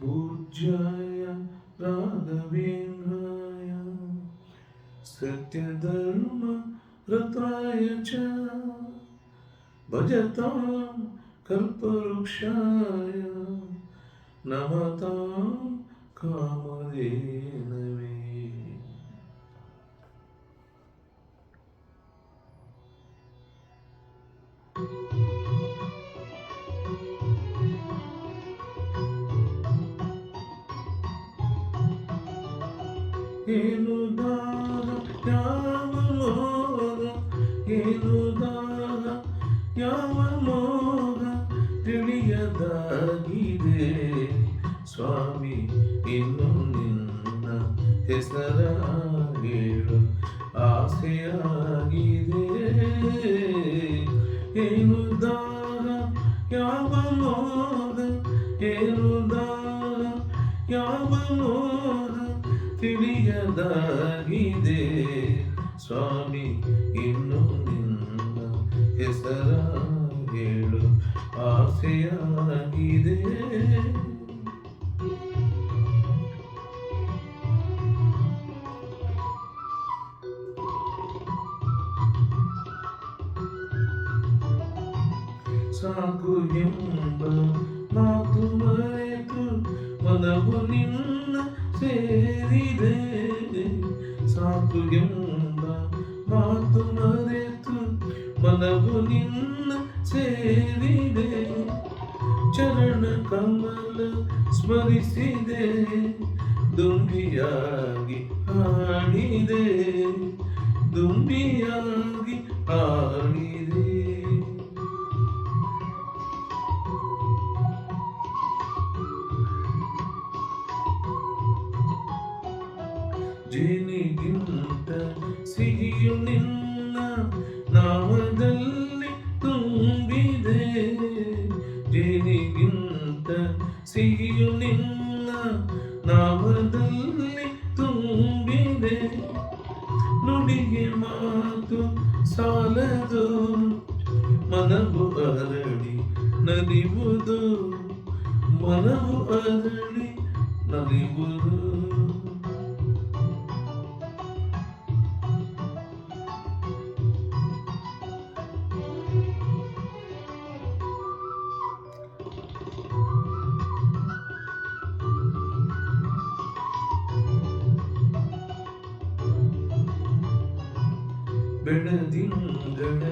पूज्याय राघवेन्द्राय सत्यधर्म रताय च भजतां कल्पवृक्षाय नमतां कामधेनवे ಏನು ದಾನ ಯಾವ ಮೋಹ ಏನು ದಾನ ಯಾವ ಮೋಹ ತಿಳಿಯದಾಗಿದೆ ಸ್ವಾಮಿ ಇನ್ನು ನಿನ್ನ ಹೆಸರ ಹೇಳು ಆಸೆಯಾಗಿದೆ ಏನು ದಾನ ಯಾವ ಮೋಹ ಏನು ದಾನ ಯಾವ ಮೋಹ ತಿಳಿಯದಾಗಿದೆ. ಸ್ವಾಮಿ ಇನ್ನು ನಿನ್ನ ಹೆಸರ ಹೇಳು. ಆಸೆಯಾಗಿದೆ. ಸಾಕು ಎಂಬ ಮಾತು ಮರೆತು ಮನವು ನಿನ್ನ ಸೇರಿದೆ ಸಾಕು ಎಂಬ ಮಾತು ಮರೆತು ಮನವು ನಿನ್ನ ಸೇರಿದೆ ಚರಣ ಕಮಲ ಸ್ಮರಿಸಿದೆ ದುಂಬಿಯಾಗಿ ಹಾಡಿದೆ ದುಂಬಿಯಾಗಿ ಹಾಡಿದೆ ಜೇನಿಗಿಂತ ಸಿಹಿಯು ನಿನ್ನ ನಾಮದಲ್ಲಿ ತುಂಬಿದೆ. ಜೇನಿಗಿಂತ ಸಿಹಿಯು ನಿನ್ನ ನಾಮದಲ್ಲಿ ತುಂಬಿದೆ. ನುಡಿಗೆ ಮಾತು ಸಾಲದು, ಮನವು ಅರಳಿ ನಲಿಯುವುದು ಮನವು ಅರಳಿ ನಲಿಯುವುದು ಬೆಳದಿಂಗಳ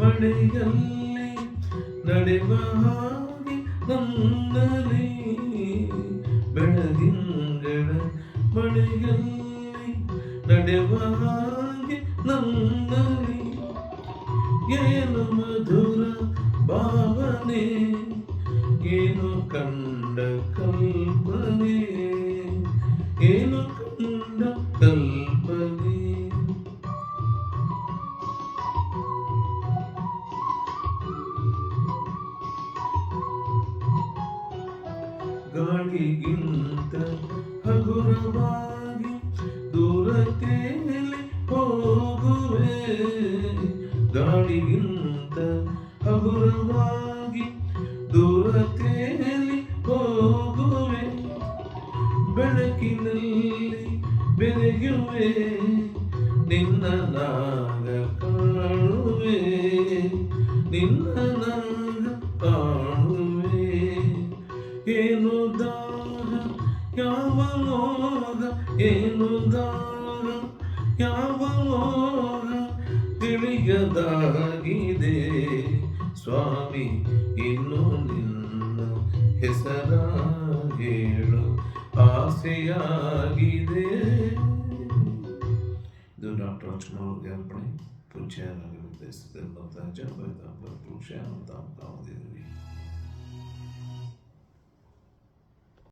ಮಳೆಯಲ್ಲಿ ನಡೆವ ಹಾಗೆ ನನ್ನಲ್ಲಿ ಬೆಳದಿಂಗಳ ಮಳೆಯಲ್ಲಿ ನಡೆವ ಹಾಗೆ ನನ್ನಲ್ಲಿ ಏನು ಮಧುರ ಭಾವನೆ ಏನು ಕಂಡ ಕಲ್ಪನೆ ಏನು ಕಂಡ ಕಲ್ಪನೆ ಗಾಳಿಗಿಂತ ಹಗುರವಾಗಿ ದೂರತೆಯಲ್ಲಿ ಹೋಗುವೆ. ಗಾಳಿಗಿಂತ ಹಗುರವಾಗಿ ದೂರತೆಯಲ್ಲಿ ಹೋಗುವೆ. ಬೆಳಕಿನಲ್ಲಿ ಬೆರೆಯುವೆ, ನಿನ್ನ ನಾಗ ಕಾಣುವೆ. ನಿನ್ನ ನಾಗ ಮೋಹ ಏನು ದಾರ ಯಾವ ಮೋಹ ತಿಳಿಯದಾಗಿದೆ ಸ್ವಾಮಿ ಇನ್ನು ನಿನ್ನ ಹೆಸರ ಹೇಳು ಆಸೆಯಾಗಿದೆ ಇದು ಡಾಕ್ಟರ್ ರಾಜ್ಕುಮಾರ್ ಅರ್ಪಣೆ ಪೂಜ್ಯ ರಾಘವೇಂದ್ರ ದೇಶದಲ್ಲಿ ಜನ ಪುರುಷ ಅಂತ ಕಾಮದೇವಿ